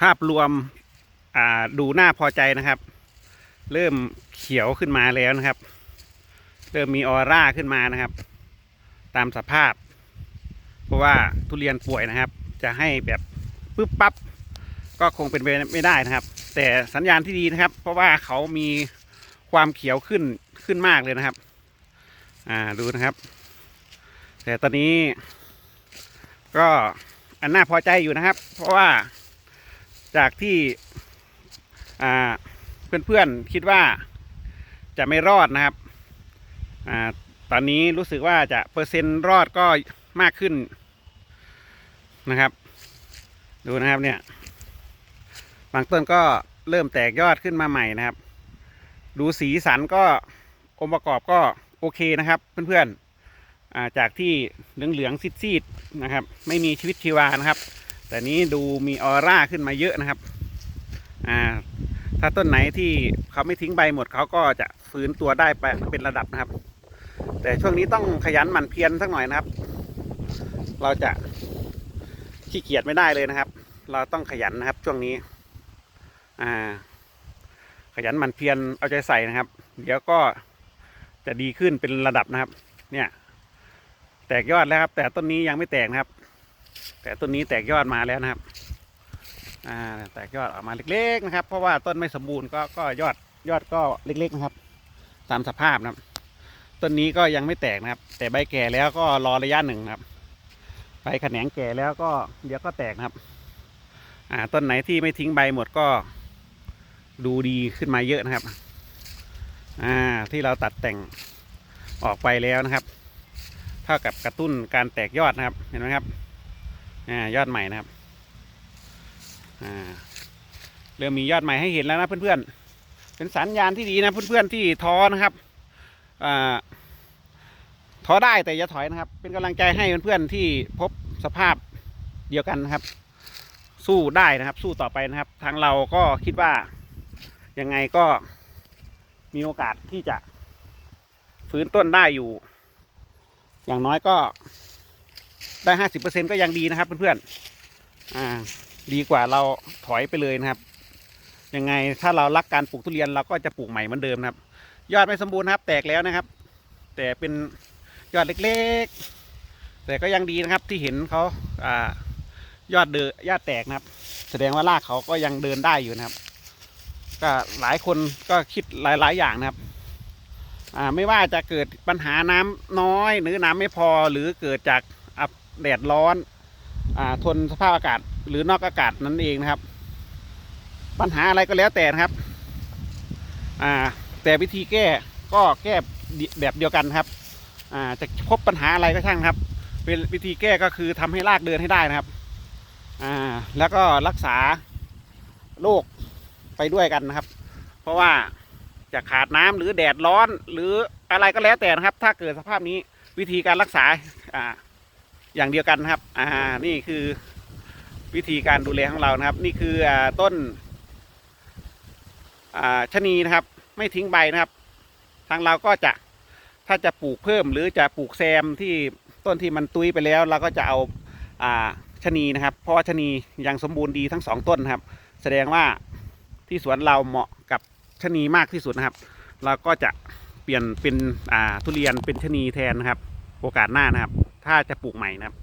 ภาพรวมดูน่าพอใจนะครับ เริ่มเขียวขึ้นมาแล้วนะครับ เริ่มมีออร่าขึ้นมานะครับ ตามสภาพ เพราะว่าทุเรียนป่วยนะครับ จะให้แบบปึ๊บปั๊บก็คงเป็นไปไม่ได้นะครับ แต่สัญญาณที่ดีนะครับ เพราะว่าเขามีความเขียวขึ้นขึ้นมากเลยนะครับ อ่าดูนะครับ แต่ตอนนี้ ก็อันน่าพอใจอยู่นะครับ เพราะว่า จากที่เพื่อนๆคิดว่าจะไม่รอดนะครับอตอนนี้รู้สึกว่าจะเปอร์เซ็นต์รอดก็มากขึ้นนะครับ ดูนะครับเนี่ย บางต้นก็เริ่มแตกยอดขึ้นมาใหม่นะครับ ดูสีสันก็องค์ประกอบก็โอเคนะครับเพื่อนๆาจากที่เหลืองๆซีดๆนะครับ ไม่มีชีวิตชีวานะครับ แต่นี้ดูมีออร่าขึ้นมาเยอะนะครับอ่าถ้าต้นไหนที่เขาไม่ทิ้งใบหมดเขาก็จะฟื้นตัวได้ไปเป็นระดับนะครับ แต่ช่วงนี้ต้องขยันหมั่นเพียรสักหน่อยนะครับ เราจะขี้เกียจไม่ได้เลยนะครับ เราต้องขยันนะครับช่วงนี้ อ่า ขยันหมั่นเพียรเอาใจใส่นะครับ เดี๋ยวก็จะดีขึ้นเป็นระดับนะครับ เนี่ย แตกยอดแล้วครับ แต่ต้นนี้ยังไม่แตกนะครับ แต่ต้นนี้แตกยอดมาแล้วนะครับอ่าแตกยอดออกมาเล็กๆนะครับ เพราะว่าต้นไม่สมบูรณ์ก็ก็ยอดยอดก็เล็กๆนะครับ ตามสภาพนะครับต้นนี้ก็ยังไม่แตกนะครับ แต่ใบแก่แล้วก็รอระยะหนึ่งนะครับใบแขนงแก่แล้วก็เดี๋ยวก็แตกนะครับ อ่าต้นไหนที่ไม่ทิ้งใบหมดก็ดูดีขึ้นมาเยอะนะครับ อ่าที่เราตัดแต่งออกไปแล้วนะครับ เท่ากับกระตุ้นการแตกยอดนะครับเห็นไหมครับ อ่ายอดใหม่นะครับ อ่า เริ่มมียอดใหม่ให้เห็นแล้วนะเพื่อนๆ เป็นสัญญาณที่ดีนะเพื่อนๆที่ท้อนะครับ อ่า ท้อได้แต่อย่าถอยนะครับ เป็นกำลังใจให้เพื่อนๆที่พบสภาพเดียวกันนะครับ สู้ได้นะครับ สู้ต่อไปนะครับ ทางเราก็คิดว่ายังไงก็มีโอกาสที่จะฟื้นต้นได้อยู่ อย่างน้อยก็ ได้ห้าสิบเปอร์เซ็นก็ยังดีนะครับเพื่อนๆอ่าดีกว่าเราถอยไปเลยนะครับยังไงถ้าเรารักการปลูกทุเรียนเราก็จะปลูกใหม่เหมือนเดิมนะครับ ยอดไม่สมบูรณ์นะครับ แตกแล้วนะครับ แต่เป็นยอดเล็กๆ แต่ก็ยังดีนะครับที่เห็นเขาอ่ายอดเดือยอดแตกนะครับ แสดงว่ารากเขาก็ยังเดินได้อยู่นะครับ ก็หลายคนก็คิดหลายๆอย่างนะครับอ่าไม่ว่าจะเกิดปัญหาน้ำน้อยหรือน้ำไม่พอหรือเกิดจาก แดดร้อนอ่าทนสภาพอากาศหรือนอกอากาศนั่นเองนะครับ ปัญหาอะไรก็แล้วแต่นะครับ อ่า แต่วิธีแก้ก็แก้แบบเดียวกันครับ อ่าจะพบปัญหาอะไรก็ช่างครับเป็นวิธีแก้ก็คือทำให้รากเดินให้ได้นะครับ อ่า แล้วก็รักษาโรคไปด้วยกันนะครับ เพราะว่าจะขาดน้ำหรือแดดร้อนหรืออะไรก็แล้วแต่นะครับ ถ้าเกิดสภาพนี้วิธีการรักษาอ่า อย่างเดียวกันครับ อ่า นี่คือวิธีการดูแลของเรานะครับ นี่คืออต้นอ่าชะนีนะครับ ไม่ทิ้งใบนะครับ ทางเราก็จะถ้าจะปลูกเพิ่มหรือจะปลูกแซมที่ต้นที่มันตุยไปแล้วเราก็จะเอาอ่าชะนีนะครับ เพราะว่าชะนียังสมบูรณ์ดีทั้งสองต้นครับ แสดงว่าที่สวนเราเหมาะกับชะนีมากที่สุดนะครับ เราก็จะเปลี่ยนเป็นอ่าทุเรียนเป็นชะนีแทนนะครับ โอกาสหน้านะครับ ถ้าจะปลูกใหม่นะครับ